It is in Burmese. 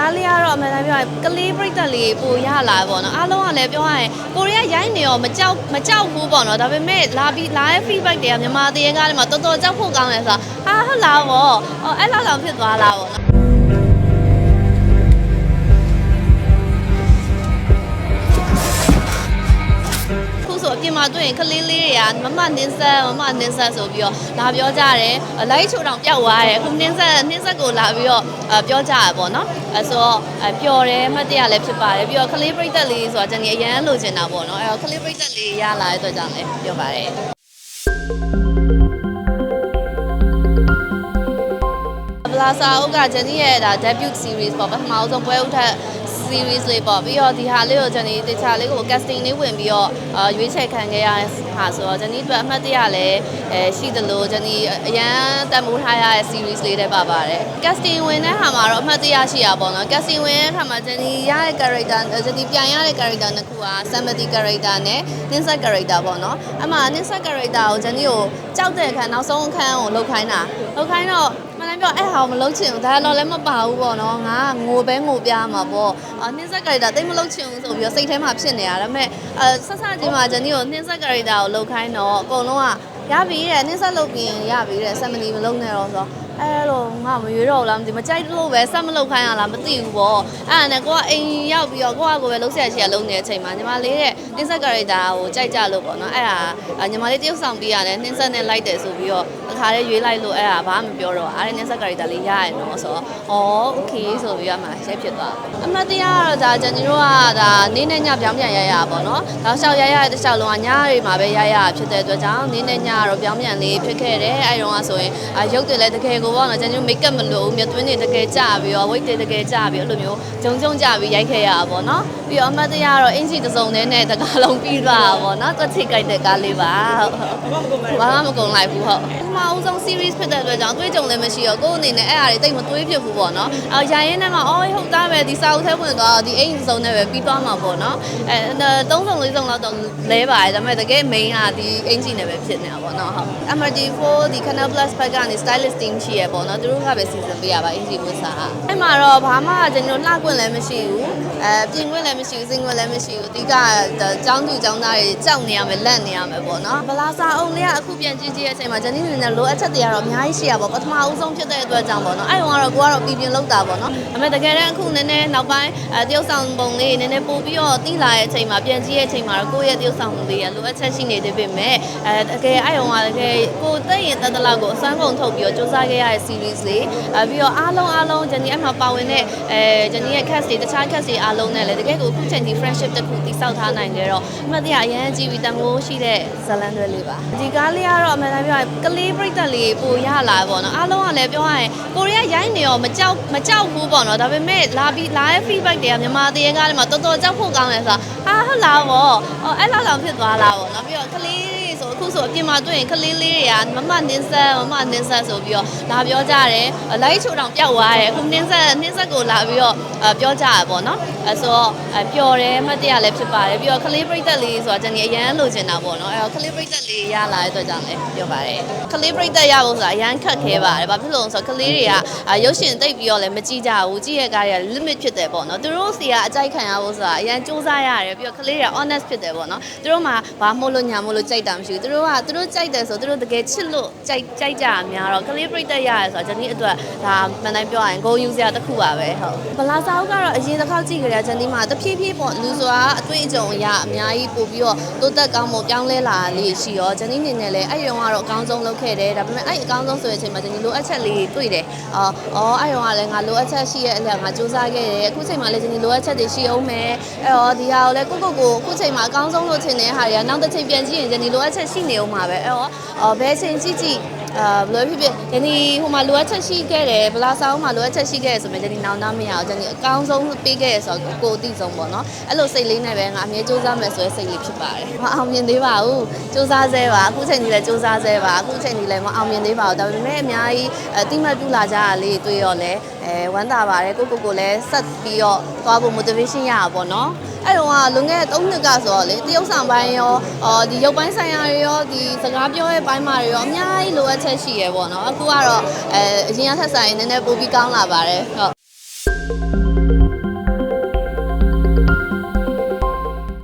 ကားလေးကတော့အမှန်တမ်းပြောရင်ကလေးပြိတ္တလေးပိုရလာပေါ့နော်အားလုံးကလည်းပြောရရင်ကိုရီးယားရိုင်းနေရောမကြောက်မကြောက်ဘူးပေါ့နော်ဒါပေမဲ့လာပြီးလာရဲ့ feedback တွေကမြန်မာတရေကားလေးမှာတော်တော်ကြောက်ဖို့ကောင်းတယ်ဆိုတာဟာဟုတ်လားဗောအော်အဲ့လောက်တော့ဖြစ်သွားလားဗောနော် ပြင်မှာတွေ့ရင်ကလေးလေးတွေကမမနင်းဆက်မမနင်းဆက်ဆိုပြီးတော့လာပြောကြတယ်လိုက်ချိုတောင်ပျောက်သွားတယ်အခုနင်းဆက်နင်းဆက်ကိုလာပြီးတော့အဲပြောကြရပေါ့နော်အဲဆိုတော့အဲပျော်တယ်အမှတ်တရလည်းဖြစ်ပါတယ်ပြီးတော့ကလေးပြိတ္တလေးဆိုတာကျွန်တော်အရန်လိုချင်တာပေါ့နော်အဲတော့ကလေးပြိတ္တလေးရလာတဲ့အတွက်ကြောင့်လည်းပြောပါတယ်ဘလာစာအုပ်ကဂျန်နီရဲ့ဒါ debut series ပေါ့ပထမဆုံးပွဲဥထက် series လေးပေါ့ပြီးတော့ဒီဟာလေးကိုဂျန်နီတခြားလေးကို casting လေးဝင်ပြီးတော့အာရွေးချယ်ခံခဲ့ရတဲ့ဟာဆိုတော့ဂျန်နီအတွက်အမှတ်တရလည်းအဲရှိသလိုဂျန်နီအရန်တန်မိုးထားရတဲ့ series လေးတွေပါပါတယ် casting ဝင်တဲ့ဟာမှာတော့အမှတ်တရရှိရပါတော့ casting ဝင်တဲ့အခါမှာဂျန်နီရတဲ့ character ဂျန်နီပြန်ရတဲ့ character နှစ်ခုက Samantha character နဲ့ Ninsa character ပေါ့နော်အမှ Ninsa character ကိုဂျန်နီကိုကြောက်တဲ့အခါနောက်ဆုံးအခန်းကိုလုတ်ခိုင်းတာလုတ်ခိုင်းတော့ မနက်ပြောအဲ့ဟာကိုမလုပ်ချင်ဘူးဒါတော့လည်းမပါဘူးပေါ့နော်ငါကငိုပဲငိုပြမှာပေါ့အာနှင်းဆက်ကြိုက်တာတိတ်မလုပ်ချင်ဘူးဆိုပြီးတော့စိတ်ထဲမှာဖြစ်နေရတာဒါပေမဲ့အဲဆက်ဆက်ချင်းမှာဂျန်နီကိုနှင်းဆက်ကြိုက်တာကိုလုတ်ခိုင်းတော့အကုန်လုံးကရပြီတဲ့နှင်းဆက်လုပ်ပြီးရင်ရပြီတဲ့ဆက်မနီမလုပ်နဲ့တော့ဆိုတော့ အဲ့လိုငါမရွေးတော့လားမသိမကြိုက်လို့ပဲဆက်မလုပ်ခိုင်းရလားမသိဘူးပေါ့အဲ့ဒါနဲ့ကိုကအိမ်ရောက်ပြီးတော့ကိုကကိုပဲလှုပ်ဆက်ချင်လုံးနေတဲ့အချိန်မှာညီမလေးရဲ့နှင်းဆက် character ကိုကြိုက်ကြလို့ပေါ့နော်အဲ့ဒါညီမလေးတရုပ်ဆောင်ပြီးရတယ်နှင်းဆက်နဲ့လိုက်တယ်ဆိုပြီးတော့အခါလေးရွေးလိုက်လို့အဲ့ဒါဘာမှမပြောတော့အဲ့ဒါနှင်းဆက် character လေးရရနော်ဆိုတော့အော် okay ဆိုပြီးတော့မှရိုက်ဖြစ်သွားအမတ်တရားကတော့ဒါကျွန်တော်တို့ကဒါနေနဲ့ညပြောင်းပြန်ရရပေါ့နော်တောက်လျှောက်ရရတဲ့တစ်လျှောက်လုံးကညတွေမှာပဲရရဖြစ်တဲ့အတွက်ကြောင့်နေနဲ့ညကတော့ပြောင်းပြန်လေးဖြစ်ခဲ့တယ်အဲ့ဒီတော့ဆိုရင်ရုပ်တွေလည်းတကယ်ကိုပေါ့နော်ဂျန်နီတို့မိတ်ကပ်မလို့မြတ်သွင်းတွေတကယ်ကြပြီးတော့ဝိတ်တွေတကယ်ကြပြီးအဲ့လိုမျိုးဂျုံဂျုံကြပြီးရိုက်ခဲ့ရတာပေါ့နော်ပြီးတော့အမတ်တရားကတော့အင်ဂျီတစ်စုံနဲ့နဲ့တကားလုံးပြီးသွားတာပေါ့နော်တွက်ချိတ်ကြိုက်တဲ့ကားလေးပါဟုတ်ဘာမှမကုန်လိုက်ဘူးဟုတ်ပထမအဆုံး series ဖြစ်တဲ့အတွက်ကြောင့်တွေးကြုံလည်းမရှိတော့ကိုယ်အနေနဲ့အဲ့အရာတွေတိတ်မတွေးဖြစ်ဘူးပေါ့နော်အော်ရရင်နဲ့မှအော်ဟုတ်သားပဲဒီစာအုပ်ထဲဝင်သွားတော့ဒီအိမ်စုံနဲ့ပဲပြီးသွားမှာပေါ့နော်အဲသုံးစုံလေးစုံလောက်တော့လဲပါတယ်ဒါပေမဲ့တကယ် main ကဒီအင်ဂျီနဲ့ပဲဖြစ်နေတာပေါ့နော်ဟုတ် MRG4 ဒီ Canal Plus ဘက်ကနေ stylist team ရှိရပေါ့နော်သူတို့ကပဲစီစဉ်ပေးရပါအင်ဂျီဝတ်စာအဲ့မှာတော့ဘာမှကျွန်တော်လှခွင့်လည်းမရှိဘူးအဲပြင်ခွင့်လည်းမရှိဘူးစင်ခွင့်လည်းမရှိဘူးအဓိကကျောင်းသူကျောင်းသားတွေကြောက်နေရမယ်လက်နေရမယ်ပေါ့နော်ဗလာစာအုပ်လေးကအခုပြန်ကြည့်ကြည့်ရဲ့အချိန်မှာဂျန်နီနေနဲ့လိုအပ်ချက်တွေကတော့အများကြီးရှိရပါပထမအဦးဆုံးဖြစ်တဲ့အတွက်ကြောင့်ပေါ့နော်အဲ့တော့ကတော့ကိုကတော့ပြည်ပြင်လောက်တာပေါ့နော်ဒါပေမဲ့တကယ်တမ်းအခုနည်းနည်းနောက်ပိုင်းအဲတရုတ်ဆောင်ပုံလေးနည်းနည်းပို့ပြီးတော့တိလာရဲ့အချိန်မှာပြန်ကြည့်ရဲ့အချိန်မှာတော့ကိုယ့်ရဲ့တရုတ်ဆောင်ပုံလေးရလိုအပ်ချက်ရှိနေသေးပေမဲ့အဲတကယ်အဲ့တော့ကတကယ်ကိုတက်ရင်တက်တလောက်ကိုအစွမ်းကုန်ထုတ်ပြီးတော့စူးစမ်းခဲ့ရတဲ့ series လေးအဲပြီးတော့အားလုံးအားလုံးဂျန်နီအဲ့မှာပါဝင်တဲ့အဲဂျန်နီရဲ့ cast တွေတခြား cast တွေအားလုံးနဲ့လည်းတကယ်ကိုအခုချိန်ဒီ friendship တစ်ခုတည်ဆောက်ထားနိုင်ကြတော့အမှတ်တရအရန်ကြည့်ပြီးတမိုးရှိတဲ့ဇလန်တွေလေးပါဒီကားလေးကတော့အမှန်တမ်းပြောရင်ကလေးပြိတ္တလေးပိုရလာပေါ့နော်အားလုံးကလည်းပြောရရင်ကိုရီးယားရိုင်းနေရောမကြောက်မကြောက်ဘူးပေါ့နော်ဒါပေမဲ့လာပြီးလာရဲ့ feedback တွေကမြန်မာတရေကားလေးမှာတော်တော်ကြောက်ဖို့ကောင်းတယ်ဆိုတာဟာဟုတ်လားဗောအော်အဲ့လောက်တော့ဖြစ်သွားလားဗောနော်ပြီးတော့ကလေးလေးဆိုအခုဆိုအပြင်မှာတွေ့ရင်ကလေးလေးတွေကမမနင်းဆက်မမနင်းဆက်ဆိုပြီးတော့လာပြောကြတယ်လိုက်ချိုတောင်ပျောက်သွားတယ်အခုနင်းဆက်နင်းဆက်ကိုလာပြီးတော့ပြောကြရပေါ့နော်အဲဆိုတော့ပျော်တယ်အမှတ်တရလည်းဖြစ်ပါတယ်ပြီးတော့ကလေးပြိတ္တလေးဆိုတာကျွန်တော်အရန်လိုချင်တာပေါ့နော်အဲတော့ကလေးပြိတ္တလေးရလာတဲ့အတွက်ကြောင့်လည်းပြောပါတယ်ကလေးပြိတ္တရဖို့ဆိုတာအရန်ခက်ခဲပါတယ်ဘာဖြစ်လို့လဲဆိုတော့ကလေးတွေကရုပ်ရှင်တိတ်ပြီးတော့လည်းမကြည့်ကြဘူးကြည့်ရကားတွေက limit ဖြစ်တယ်ပေါ့နော်သူတို့စီကအကြိုက်ခံရဖို့ဆိုတာအရန်စူးစမ်းရတယ်ပြီးတော့ကလေးတွေက honest ဖြစ်တယ်ပေါ့နော်သူတို့မှဘာမို့လို့ညာမို့လို့ကြိုက်တာမရှိဘူးသူတို့ကသူတို့ကြိုက်တယ်ဆိုသူတို့တကယ်ချစ်လို့ကြိုက်ကြိုက်ကြတာများတော့ကလေးပြိတ္တရရဆိုတာကျွန်တော်အတွက်ဒါမှန်တိုင်းပြောရရင် go user တစ်ခုပါပဲဟုတ်ဗလာစာအုပ်ကတော့အရင်တစ်ခေါက်ကြည့်ကြတဲ့ကျွန်တော်မှာတဖြည်းဖြည်းပေါ့လူဆိုတာအတွေ့အကြုံအရအများကြီးပို့ပြီးတော့တိုးတက်ကောင်းဖို့ပြောင်းလဲလာလေးရှိရောကျွန်တော်နေနဲ့လည်းအဲ့ရုံကတော့အကောင်းဆုံးလုပ်ခဲ့တယ်ဒါပေမဲ့အဲ့အကောင်းဆုံးဆိုတဲ့အချိန်မှာကျွန်တော်လိုအပ်ချက်လေးတွေ့တယ်အော်အော်အဲ့ရုံကလည်းငါလိုအပ်ချက်ရှိရဲ့အလျောက်ငါစူးစမ်းခဲ့တယ်အခုချိန်မှာလည်းကျွန်တော်လိုအပ်ချက်တွေရှိအောင်မယ်အဲ့တော့ဒီဟာကိုလည်းကိုကိုကိုအခုချိန်မှာအကောင်းဆုံးလို့ထင်တဲ့ဟာတွေကနောက်တစ်ချိန်ပြန်ကြည့်ရင်ကျွန်တော်လိုအပ်ချက်ရှိနေအောင်ပါပဲအဲ့တော့အော်ဘယ်ချိန်ကြည့်ကြည့် အာဘယ်လိုဖြစ်ဖြစ်ဒီနေ့ဟိုမှာလိုအပ်ချက်ရှိခဲ့တယ်ဗလာဆောင်မှာလိုအပ်ချက်ရှိခဲ့တယ်ဆိုမှဒီနောင်နာမရအောင်ဒီအကောင်းဆုံးပေးခဲ့ရဆိုတော့ကိုအသိဆုံးပေါ့နော်အဲ့လိုစိတ်လေးနဲ့ပဲငါအမြဲစူးစမ်းမယ်ဆိုတဲ့စိတ်လေးဖြစ်ပါတယ်မအောင်မြင်သေးပါဘူးစူးစမ်းဆဲပါအခုချိန်ကြီးလည်းစူးစမ်းဆဲပါအခုချိန်ကြီးလည်းမအောင်မြင်သေးပါဘူးဒါပေမဲ့အများကြီးအတိမတ်ပြလာကြတာလေးတွေ့ရောလဲ အဲဝမ်းသာပါတယ်ကိုကိုကိုလည်းဆက်ပြီးတော့သွားဖို့ motivation ရတာပေါ့နော်အဲ့တော့ကလွန်ခဲ့တဲ့3နှစ်ကဆိုတော့လေတရုပ်ဆောင်ပိုင်းရောအော်ဒီရုပ်ပိုင်းဆိုင်ရာတွေရောဒီစကားပြောရဲ့ပိုင်းမှာတွေရောအများကြီးလိုအပ်ချက်ရှိရပေါ့နော်အခုကတော့အဲအရင်ကထက်ဆိုင်နည်းနည်းပိုပြီးကောင်းလာပါတယ်ဟုတ်။